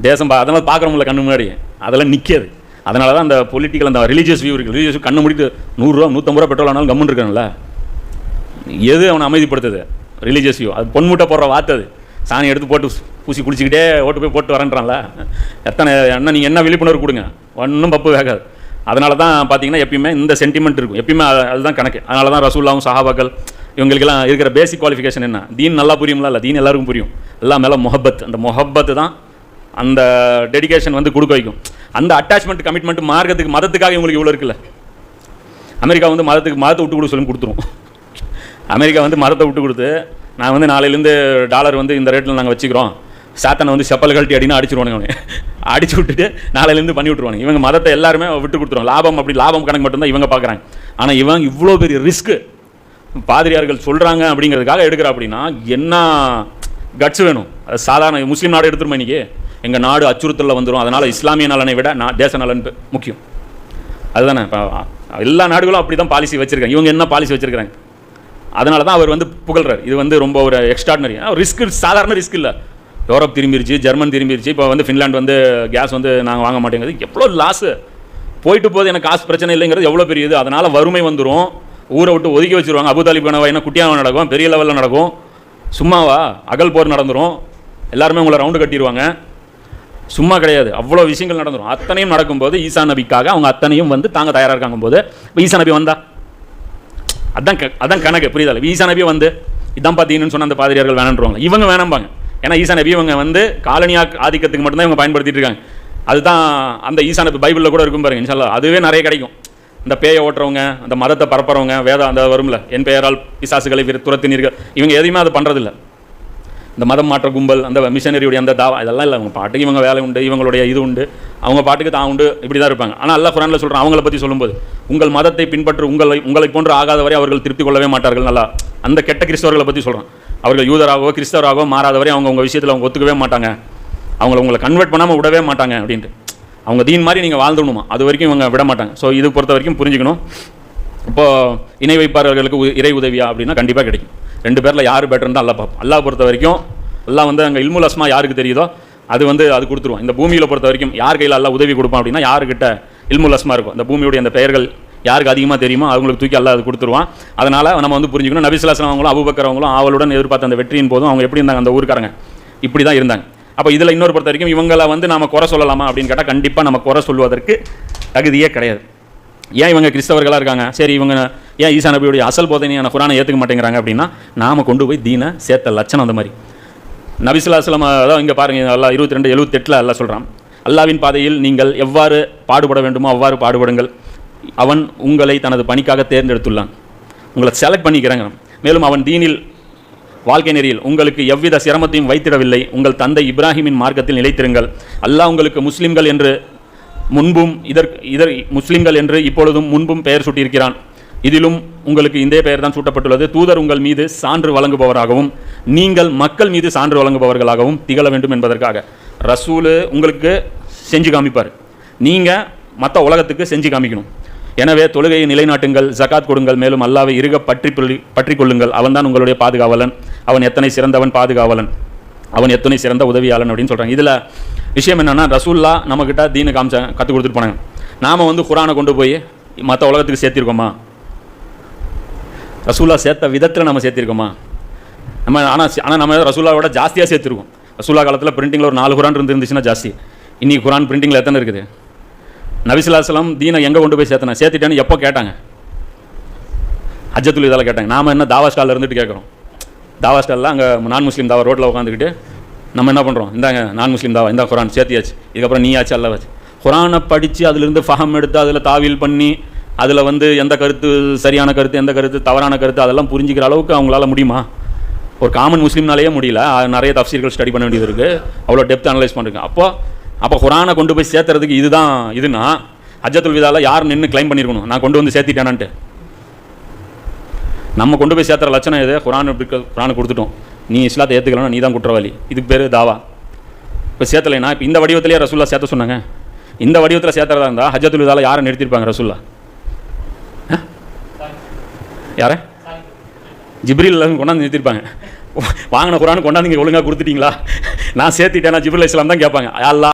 தேசம் பா அதெல்லாம் பார்க்குறோம்ல கண்ணு முன்னாடி அதெல்லாம் நிற்காது அதனால தான் அந்த பொலிட்டிக்கல் அந்த ரிலீஜியஸ் வியூ இருக்குது ரிலீஜியஸ் கண்ணு முடிட்டு நூறுரூவா நூற்றம்பது ரூபா பெட்ரோல் ஆனாலும் கம்முன்னு இருக்கான்ல. எது அவனை அமைதிப்படுத்துது? ரிலீஜியஸ் வியூ அது பொன்முட்டை போடுற வார்த்தை அது. சாணி எடுத்து போட்டு பூசி குளிச்சுக்கிட்டே ஓட்டு போய் போட்டு வரேன்றான்ல எத்தனை என்ன நீங்கள் என்ன விழிப்புணர்வு கொடுங்க. ஒன்றும் பப்பு வேகாது. அதனால தான் பார்த்தீங்கன்னா எப்பயுமே இந்த சென்டிமெண்ட் இருக்கும். எப்பயுமே அதுதான் கணக்கு. அதனால தான் ரசூல்லாவும் சஹாபாக்கள் இவங்களுக்கெல்லாம் இருக்கிற பேசிக் குவாலிஃபிகேஷன் என்ன? தீன் நல்லா புரியும்ல? இல்லை தீன் எல்லாருக்கும் புரியும். எல்லாம் மேலே முஹப்பத். அந்த முஹப்பத்து தான் அந்த டெடிகேஷன் வந்து கொடுக்க வைக்கும். அந்த அட்டாச்மெண்ட் கமிட்மெண்ட் மார்க்கத்துக்கு மதத்துக்காக இவங்களுக்கு இவ்வளோ இருக்குல்ல? அமெரிக்கா வந்து மதத்துக்கு மதத்தை விட்டு கொடு சொல்லி கொடுத்துரும். அமெரிக்கா வந்து மதத்தை விட்டு கொடுத்து நான் வந்து நாளையிலேருந்து டாலர் வந்து இந்த ரேட்டில் நாங்கள் வச்சுக்கிறோம். சாத்தனை வந்து செப்பல் கழட்டி அடினா அடிச்சிருவானுங்க அடிச்சு விட்டுட்டு நாளையிலேருந்து பண்ணி விட்ருவானுங்க இவங்க மதத்தை எல்லாருமே விட்டு கொடுத்துருவாங்க லாபம் அப்படி லாபம் கணக்கு மட்டும்தான் இவங்க பார்க்குறாங்க ஆனால் இவங்க இவ்வளோ பெரிய ரிஸ்க்கு பாதிரியார்கள் சொல்கிறாங்க அப்படிங்கிறதுக்காக எடுக்கிற அப்படின்னா என்ன கட்ஸ் வேணும்? அது சாதாரண முஸ்லீம் நாடு எடுத்துருமா இன்றைக்கி எங்கள் நாடு அச்சுறுத்தலில் வந்துடும் அதனால் இஸ்லாமிய நலனை விட நான் தேச நலன் முக்கியம். அதுதானே. இப்போ எல்லா நாடுகளும் அப்படி தான் பாலிசி வச்சுருக்காங்க. இவங்க என்ன பாலிசி வச்சுருக்காங்க அதனால தான் அவர் வந்து புகழ்றார். இது வந்து ரொம்ப ஒரு எக்ஸ்ட்ராடினரி ரிஸ்க் சாதாரண ரிஸ்க் இல்லை. யூரோப் திரும்பிருச்சு ஜெர்மன் திரும்பிருச்சு இப்போ வந்து ஃபின்லாண்ட் வந்து கேஸ் வந்து நாங்கள் வாங்க மாட்டேங்கிறது எவ்வளோ லாஸு போயிட்டு போது எனக்கு காசு பிரச்சனை இல்லைங்கிறது எவ்வளோ பெரிய இது. அதனால் வறுமை வந்துடும் ஊரை விட்டு ஒதுக்கி வச்சிருவாங்க. அபுதாலி கனவா என்ன குட்டியாக நடக்கும் பெரிய லெவலில் நடக்கும். சும்மாவா? அகல் போர் நடந்துடும் எல்லாருமே உங்களை ரவுண்டு கட்டிடுவாங்க சும்மா கிடையாது. அவ்வளோ விஷயங்கள் நடந்துடும் அத்தனையும் நடக்கும்போது ஈசா நபிக்காக அவங்க அத்தனையும் வந்து தாங்க தயாராக இருக்காங்க போது. இப்போ ஈசா நபி வந்தா? அதான் க- அதான் கணக்கு புரியுதா? ஈசா நபி வந்து இதான் பார்த்தீங்கன்னு சொன்ன அந்த பாதிரியார்கள் வேணான்றவங்க. இவங்க வேணாம்பாங்க. ஏன்னா ஈசா நபி இவங்க வந்து காலனியா ஆதிக்கத்துக்கு மட்டும்தான் இவங்க பயன்படுத்திட்டு இருக்காங்க. அதுதான் அந்த ஈசா நபி பைபிளில் கூட இருக்கும் பாருங்க இன்ஷால்லா அதுவே நிறைய கிடைக்கும். இந்த பேயை ஓட்டுறவங்க அந்த மதத்தை பரப்புறவங்க வேதம் அந்த வரும்ல என் பெயரால் பிசாசுகளை துரத்தினீர்கள் இவங்க எதையுமே அதை பண்ணுறதில்ல இந்த மதம் மாற்ற கும்பல் அந்த மிஷனரியுடைய அந்த தாவா இதெல்லாம் இல்லை அவங்க பாட்டுக்கு இவங்க வேலை உண்டு இவங்களுடைய இது உண்டு. அவங்க பாட்டுக்கு தான் உண்டு இப்படி தான் இருப்பாங்க. ஆனால் அல்லாஹ் குரானில் சொல்கிறேன் அவங்கள பற்றி சொல்லும்போது உங்கள் மதத்தை பின்பற்று உங்களை உங்களை போன்று ஆகாதவரை அவர்கள் திருப்தி கொள்ளவே மாட்டார்கள். நல்லா அந்த கெட்ட கிறிஸ்தவர்களை பற்றி சொல்கிறேன் அவர்கள் யூதராகவோ கிறிஸ்தவராகவோ மாறாதவரை அவங்க உங்கள் விஷயத்தில் அவங்க ஒத்துக்கவே மாட்டாங்க. அவங்கள உங்களை கன்வெர்ட் பண்ணாமல் விடவே மாட்டாங்க அப்படின்ட்டு. அவங்க தீன் மாதிரி நீங்கள் வாழ்ந்துடணுமா? அது வரைக்கும் இவங்க விட மாட்டாங்க. ஸோ இது பொறுத்த வரைக்கும் புரிஞ்சுக்கணும். இப்போது இணை வைப்பாளர்களுக்கு இறை உதவியா அப்படின்னா கண்டிப்பாக கிடைக்கும். ரெண்டு பேரில் யார் பெட்டர்னு தான் அல்லா பார்ப்போம் அல்லா பொறுத்த வரைக்கும் எல்லாம் வந்து அங்கே இல்முல் அஸ்மா யாருக்கு தெரியுதோ அது வந்து அது கொடுத்துருவோம் இந்த பூமியில் பொறுத்த வரைக்கும் யார் கையில் எல்லாம் உதவி கொடுப்பான் அப்படின்னா யாருக்கிட்ட இல்முல் அஸ்மா இருக்கும். அந்த பூமியுடைய அந்த பெயர்கள் யாருக்கு அதிகமாக தெரியுமோ அவங்களுக்கு தூக்கி அல்லாஹ் அது கொடுத்துருவான். அதனால் நம்ம வந்து புரிஞ்சுக்கணும். நபிசுலாசன் அவங்களும் அபுபக்கர் ஆவலுடன் எதிர்பார்த்த அந்த வெற்றியின் போதும் அவங்க எப்படி இருந்தாங்க? அந்த ஊருக்காரங்க இப்படி தான் இருந்தாங்க. அப்போ இதில் இன்னொரு பொறுத்த வரைக்கும் இவங்களை வந்து நாம் குறை சொல்லலாமா அப்படின்னு கேட்டால் கண்டிப்பாக நம்ம குறை சொல்வதற்கு தகுதியே கிடையாது. ஏன் இவங்க கிறிஸ்தவர்களாக இருக்காங்க? சரி இவங்க ஏன் ஈசா நபியுடைய அசல் போதனையான குரானை ஏற்றுக்க மாட்டேங்கிறாங்க அப்படின்னா நாம் கொண்டு போய் தீனை சேர்த்த லட்சணம் அந்த மாதிரி. நபிசுல்லாஸ்லாம் அதான் இங்கே பாருங்கள் அல்லா இருபத்தி ரெண்டு எழுபத்தெட்டில் அல்லா சொல்கிறான் அல்லாவின் பாதையில் நீங்கள் எவ்வாறு பாடுபட வேண்டுமோ அவ்வாறு பாடுபடுங்கள். அவன் உங்களை தனது பணிக்காக தேர்ந்தெடுத்துள்ளான். உங்களை செலக்ட் பண்ணிக்கிறாங்க. மேலும் அவன் தீனில் வாழ்க்கை நெறியில் உங்களுக்கு எவ்வித சிரமத்தையும் வைத்திடவில்லை. உங்கள் தந்தை இப்ராஹிமின் மார்க்கத்தில் நிலைத்திருங்கள். அல்லாஹ் உங்களுக்கு முஸ்லிம்கள் என்று முன்பும் இதற்கு இதர் முஸ்லிம்கள் என்று இப்பொழுதும் முன்பும் பெயர் சூட்டியிருக்கிறான். இதிலும் உங்களுக்கு இந்த பெயர் தான் சூட்டப்பட்டுள்ளது. தூதர் உங்கள் மீது சான்று வழங்குபவராகவும் நீங்கள் மக்கள் மீது சான்று வழங்குபவர்களாகவும் திகழ வேண்டும் என்பதற்காக. ரசூலு உங்களுக்கு செஞ்சு காமிப்பார். நீங்கள் மற்ற உலகத்துக்கு செஞ்சு காமிக்கணும். எனவே தொழுகையை நிலைநாட்டுங்கள் ஜகாத் கொடுங்கள் மேலும் அல்லாவை இருக பற்றி பற்றி பற்றிக் கொள்ளுங்கள் அவன்தான் உங்களுடைய பாதுகாவலன். அவன் எத்தனை சிறந்தவன் பாதுகாவலன். அவன் எத்தனை சிறந்த உதவியாளன் அப்படின்னு சொல்கிறாங்க இதில் விஷயம் என்னென்னா ரசூல்லா நம்மக்கிட்ட தீனு காமிச்ச கற்றுக் கொடுத்துட்டு போனாங்க. நாம் வந்து குரானை கொண்டு போய் மற்ற உலகத்துக்கு சேர்த்திருக்கோமா? ரசூல்லா சேர்த்த விதத்தில் நம்ம சேர்த்திருக்கோமா? நம்ம ஆனால் ஆனால் நம்ம ரசூல்லாவோட ஜாஸ்தியாக சேர்த்துருக்கோம். ரசூல்லா காலத்தில் பிரிண்டிங்கில் ஒரு நாலு குரான் இருந்துச்சுன்னா ஜாஸ்தி. இன்னைக்கு குரான் பிரிண்டிங்கில் எத்தனை இருக்குது? நபிசுல்லாஸ்லாம் தீனை எங்கே கொண்டு போய் சேர்த்தன? சேர்த்துட்டேன்னு எப்போ கேட்டாங்க? அஜத்துல் இதெல்லாம் கேட்டாங்க. நாம என்ன தாவா ஸ்டாலில் இருந்துட்டு கேட்குறோம் தாவா ஸ்டாலில் அங்கே நான் முஸ்லீம் தாவா ரோட்டில் உட்காந்துக்கிட்டு நம்ம என்ன பண்ணுறோம் இந்தாங்க நான் முஸ்லீம் தாவா இந்த குரான் சேர்த்தியாச்சு. இதுக்கப்புறம் நீ அல்ல வச்சு குரானை படித்து அதிலிருந்து ஃபஹம் எடுத்து அதில் தாவில் பண்ணி அதில் வந்து எந்த கருத்து சரியான கருத்து எந்த கருத்து தவறான கருத்து அதெல்லாம் புரிஞ்சிக்கிற அளவுக்கு அவங்களால முடியுமா? ஒரு காமன் முஸ்லீம்னாலேயே முடியல. நிறைய தப்சீர்கள் ஸ்டடி பண்ண வேண்டியது இருக்குது அவ்வளோ டெப்த் அனலைஸ் பண்ணுறீங்க அப்போ அப்போ குரானை கொண்டு போய் சேர்த்துறதுக்கு இதுதான் இதுனா அஜத்துல் விதாவில் யார் நின்று கிளைம் பண்ணியிருக்கணும் நான் கொண்டு வந்து சேர்த்திட்டேனான்ட்டு. நம்ம கொண்டு போய் சேர்த்துற லட்சணம் எது? குரான் இப்படி குரானை கொடுத்துட்டோம். நீ இஸ்லாத்தை ஏற்றுக்கலாம் நீ தான் குற்றவாளி. இதுக்கு பேர் தாவா. இப்போ சேர்த்தலைனா இப்போ இந்த வடிவத்திலேயே ரசுல்லா சேர்த்த சொன்னாங்க. இந்த வடிவத்தில் சேர்த்துறதா இருந்தால் ஹஜத்துல் விதாவில் யாரை நிறுத்திருப்பாங்க ரசுல்லா யாரை? ஜிப்ரில் கொண்டாந்து நிறுத்திருப்பாங்க. வாங்கின குரான் கொண்டாந்து இங்கே ஒழுங்காக கொடுத்துட்டீங்களா? நான் சேர்த்துட்டேன் நான் ஜிப்ரில் இஸ்லாம் தான் கேட்பாங்க. அல்லா